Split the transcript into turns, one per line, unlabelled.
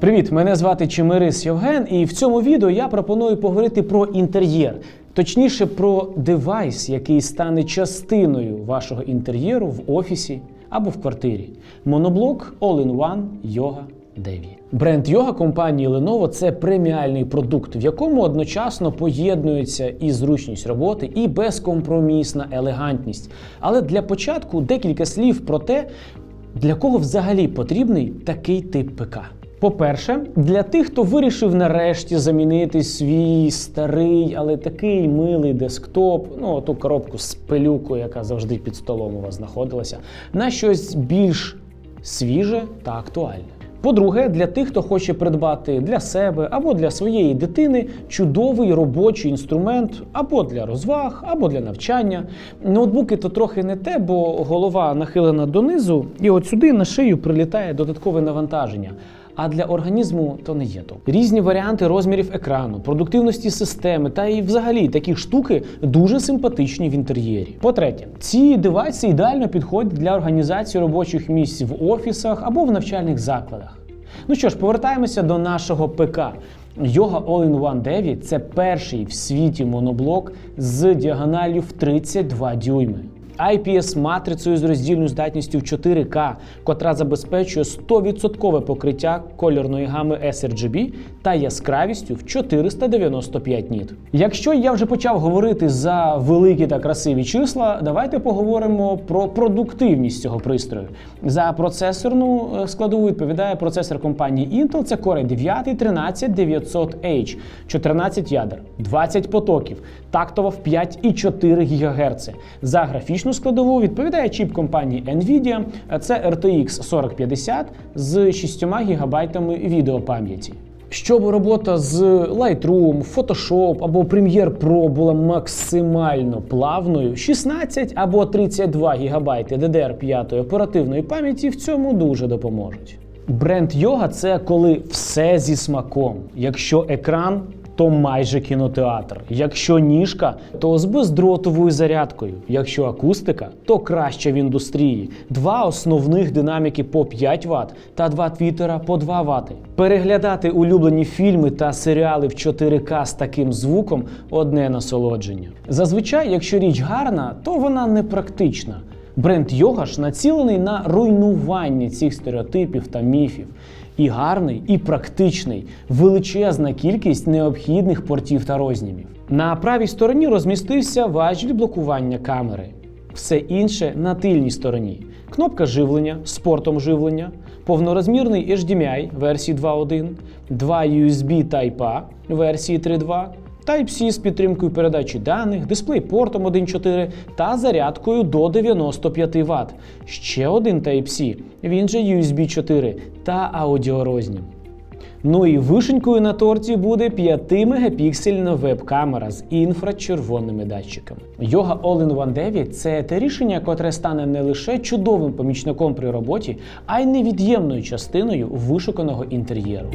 Привіт, мене звати Чимирис Євген, і в цьому відео я пропоную поговорити про інтер'єр, точніше про девайс, який стане частиною вашого інтер'єру в офісі або в квартирі. Моноблок All-in-One Yoga 9. Бренд йога компанії Lenovo це преміальний продукт, в якому одночасно поєднується і зручність роботи, і безкомпромісна елегантність. Але для початку декілька слів про те, для кого взагалі потрібний такий тип ПК. По-перше, для тих, хто вирішив нарешті замінити свій старий, але такий милий десктоп, ну ту коробку з пилюкою, яка завжди під столом у вас знаходилася, на щось більш свіже та актуальне. По-друге, для тих, хто хоче придбати для себе або для своєї дитини чудовий робочий інструмент, або для розваг, або для навчання. Ноутбуки то трохи не те, бо голова нахилена донизу, і от сюди на шию прилітає додаткове навантаження. А для організму то не є то. Різні варіанти розмірів екрану, продуктивності системи та і взагалі такі штуки дуже симпатичні в інтер'єрі. По-третє, ці девайси ідеально підходять для організації робочих місць в офісах або в навчальних закладах. Ну що ж, повертаємося до нашого ПК. Yoga All-in-One 9 це перший в світі моноблок з діагоналлю в 32 дюйми. IPS-матрицею з роздільною здатністю в 4К, котра забезпечує 100% покриття кольорної гами sRGB та яскравістю в 495 ніт. Якщо я вже почав говорити за великі та красиві числа, давайте поговоримо про продуктивність цього пристрою. За процесорну е, складову відповідає процесор компанії Intel. Це Core 9 13900H, 14 ядер, 20 потоків, тактово в 5,4 ГГц. За графічну складову відповідає чіп компанії Nvidia. Це RTX 4050 з 6 ГБ відеопам'яті. Щоб робота з Lightroom, Photoshop або Premiere Pro була максимально плавною, 16 або 32 ГБ DDR5 оперативної пам'яті в цьому дуже допоможуть. Бренд йога це коли все зі смаком. Якщо екран, то майже кінотеатр. Якщо ніжка, то з бездротовою зарядкою. Якщо акустика, то краще в індустрії. Два основних динаміки по 5 Вт та два твітера по 2 Вт. Переглядати улюблені фільми та серіали в 4К з таким звуком одне насолодження. Зазвичай, якщо річ гарна, то вона не практична. Бренд йога ж націлений на руйнування цих стереотипів та міфів. І гарний, і практичний, величезна кількість необхідних портів та рознімів. На правій стороні розмістився важіль блокування камери. Все інше на тильній стороні. Кнопка живлення з портом живлення, повнорозмірний HDMI версії 2.1, два USB Type-A версії 3.2, Type-C з підтримкою передачі даних, дисплей-портом 1.4 та зарядкою до 95 Вт. Ще один Type-C, він же USB 4 та аудіорознім. Ну і вишенькою на торті буде 5-мегапіксельна веб-камера з інфрачервоними датчиками. Yoga All-in-One 9 це те рішення, котре стане не лише чудовим помічником при роботі, а й невід'ємною частиною вишуканого інтер'єру.